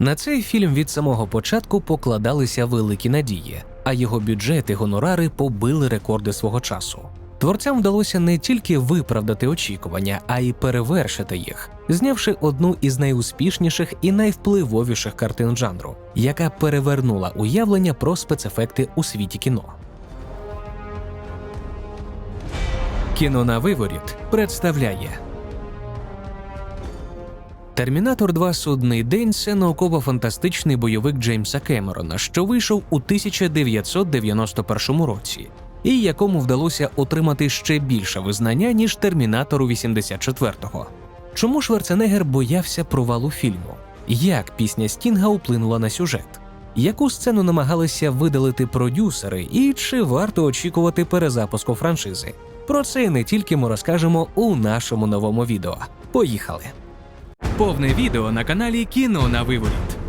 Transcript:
На цей фільм від самого початку покладалися великі надії, а його бюджет і гонорари побили рекорди свого часу. Творцям вдалося не тільки виправдати очікування, а й перевершити їх, знявши одну із найуспішніших і найвпливовіших картин жанру, яка перевернула уявлення про спецефекти у світі кіно. Кіно на виворіт представляє Термінатор 2 Судний день це науково-фантастичний бойовик Джеймса Кемерона, що вийшов у 1991 році, і якому вдалося отримати ще більше визнання, ніж Термінатору 84-го. Чому Шварценеггер боявся провалу фільму? Як пісня Стінга вплинула на сюжет? Яку сцену намагалися видалити продюсери, і чи варто очікувати перезапуску франшизи? Про це і не тільки ми розкажемо у нашому новому відео. Поїхали! Повне відео на каналі Кіно на виворіт.